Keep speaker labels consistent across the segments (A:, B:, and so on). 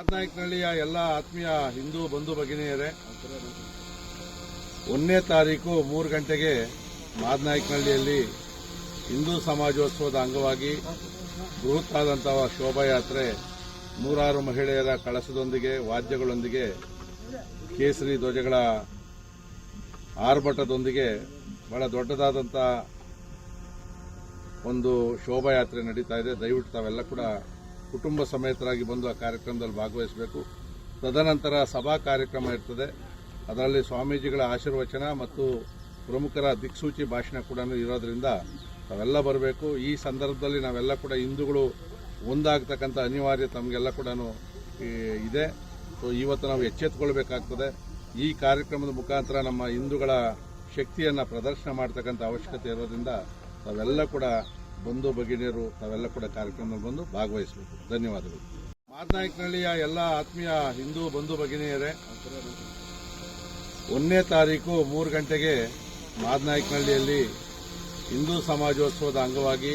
A: ಮಾದನಾಯಕನಹಳ್ಳಿಯ ಎಲ್ಲ ಆತ್ಮೀಯ ಹಿಂದೂ ಬಂಧು ಭಗಿನಿಯರೇ, ಒಂದನೇ ತಾರೀಕು ಮೂರು ಗಂಟೆಗೆ ಮಾದನಾಯಕನಹಳ್ಳಿಯಲ್ಲಿ ಹಿಂದೂ ಸಮಾಜೋತ್ಸವದ ಅಂಗವಾಗಿ ಬೃಹತ್ತಾದಂತಹ ಶೋಭಾಯಾತ್ರೆ ನೂರಾರು ಮಹಿಳೆಯರ ಕಳಸದೊಂದಿಗೆ, ವಾದ್ಯಗಳೊಂದಿಗೆ, ಕೇಸರಿ ಧ್ವಜಗಳ ಆರ್ಭಟದೊಂದಿಗೆ ಬಹಳ ದೊಡ್ಡದಾದಂತಹ ಒಂದು ಶೋಭಾಯಾತ್ರೆ ನಡೀತಾ ಇದೆ. ದಯವಿಟ್ಟು ತಾವೆಲ್ಲ ಕೂಡ ಕುಟುಂಬ ಸಮೇತರಾಗಿ ಬಂದು ಆ ಕಾರ್ಯಕ್ರಮದಲ್ಲಿ ಭಾಗವಹಿಸಬೇಕು. ತದನಂತರ ಸಭಾ ಕಾರ್ಯಕ್ರಮ ಇರ್ತದೆ. ಅದರಲ್ಲಿ ಸ್ವಾಮೀಜಿಗಳ ಆಶೀರ್ವಚನ ಮತ್ತು ಪ್ರಮುಖರ ದಿಕ್ಸೂಚಿ ಭಾಷಣ ಕೂಡ ಇರೋದ್ರಿಂದ ನಾವೆಲ್ಲ ಬರಬೇಕು. ಈ ಸಂದರ್ಭದಲ್ಲಿ ನಾವೆಲ್ಲ ಕೂಡ ಹಿಂದೂಗಳು ಒಂದಾಗ್ತಕ್ಕಂಥ ಅನಿವಾರ್ಯ ತಮಗೆಲ್ಲ ಕೂಡ ಇದೆ. ಸೊ ಇವತ್ತು ನಾವು ಎಚ್ಚೆತ್ತುಕೊಳ್ಬೇಕಾಗ್ತದೆ ಈ ಕಾರ್ಯಕ್ರಮದ ಮುಖಾಂತರ ನಮ್ಮ ಹಿಂದೂಗಳ ಶಕ್ತಿಯನ್ನು ಪ್ರದರ್ಶನ ಮಾಡ್ತಕ್ಕಂಥ ಅವಶ್ಯಕತೆ ಇರೋದ್ರಿಂದ ನಾವೆಲ್ಲ ಕೂಡ ಬಂಧು ಭಗಿನಿಯರು ತಾವೆಲ್ಲ ಕೂಡ ಕಾರ್ಯಕ್ರಮದಲ್ಲಿ ಬಂದು ಭಾಗವಹಿಸಬೇಕು. ಧನ್ಯವಾದಗಳು. ಮಾದನಾಯಕನಹಳ್ಳಿಯ ಎಲ್ಲ ಆತ್ಮೀಯ ಹಿಂದೂ ಬಂಧು ಭಗಿನಿಯರೇ, ಒಂದನೇ ತಾರೀಕು ಮೂರು ಗಂಟೆಗೆ ಮಾದನಾಯಕನಹಳ್ಳಿಯಲ್ಲಿ ಹಿಂದೂ ಸಮಾಜೋತ್ಸವದ ಅಂಗವಾಗಿ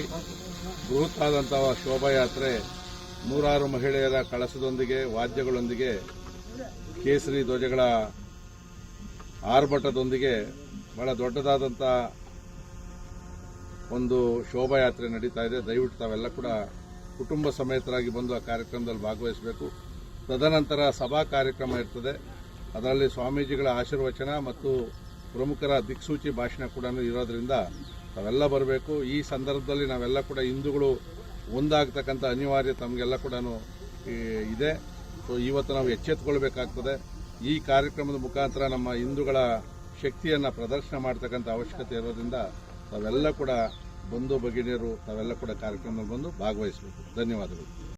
A: ಬೃಹತ್ ಆದಂತಹ ಶೋಭಾಯಾತ್ರೆ ನೂರಾರು ಮಹಿಳೆಯರ ಕಳಸದೊಂದಿಗೆ, ವಾದ್ಯಗಳೊಂದಿಗೆ, ಕೇಸರಿ ಧ್ವಜಗಳ ಆರ್ಭಟದೊಂದಿಗೆ ಬಹಳ ದೊಡ್ಡದಾದಂಥ ಒಂದು ಶೋಭಾಯಾತ್ರೆ ನಡೀತಾ ಇದೆ. ದಯವಿಟ್ಟು ತಾವೆಲ್ಲ ಕೂಡ ಕುಟುಂಬ ಸಮೇತರಾಗಿ ಬಂದು ಆ ಕಾರ್ಯಕ್ರಮದಲ್ಲಿ ಭಾಗವಹಿಸಬೇಕು. ತದನಂತರ ಸಭಾ ಕಾರ್ಯಕ್ರಮ ಇರ್ತದೆ. ಅದರಲ್ಲಿ ಸ್ವಾಮೀಜಿಗಳ ಆಶೀರ್ವಚನ ಮತ್ತು ಪ್ರಮುಖರ ದಿಕ್ಸೂಚಿ ಭಾಷಣ ಕೂಡ ಇರೋದ್ರಿಂದ ತಾವೆಲ್ಲ ಬರಬೇಕು. ಈ ಸಂದರ್ಭದಲ್ಲಿ ನಾವೆಲ್ಲ ಕೂಡ ಹಿಂದೂಗಳು ಒಂದಾಗ್ತಕ್ಕಂಥ ಅನಿವಾರ್ಯ ತಮಗೆಲ್ಲ ಕೂಡ ಇದೆ. ಸೊ ಇವತ್ತು ನಾವು ಎಚ್ಚೆತ್ತುಕೊಳ್ಬೇಕಾಗ್ತದೆ ಈ ಕಾರ್ಯಕ್ರಮದ ಮುಖಾಂತರ ನಮ್ಮ ಹಿಂದೂಗಳ ಶಕ್ತಿಯನ್ನು ಪ್ರದರ್ಶನ ಮಾಡ್ತಕ್ಕಂಥ ಅವಶ್ಯಕತೆ ಇರೋದ್ರಿಂದ ತಾವೆಲ್ಲ ಕೂಡ ಬಂಧು ಭಗಿನಿಯರು ತಾವೆಲ್ಲ ಕೂಡ ಕಾರ್ಯಕ್ರಮದಲ್ಲಿ ಬಂದು ಭಾಗವಹಿಸಬೇಕು. ಧನ್ಯವಾದಗಳು.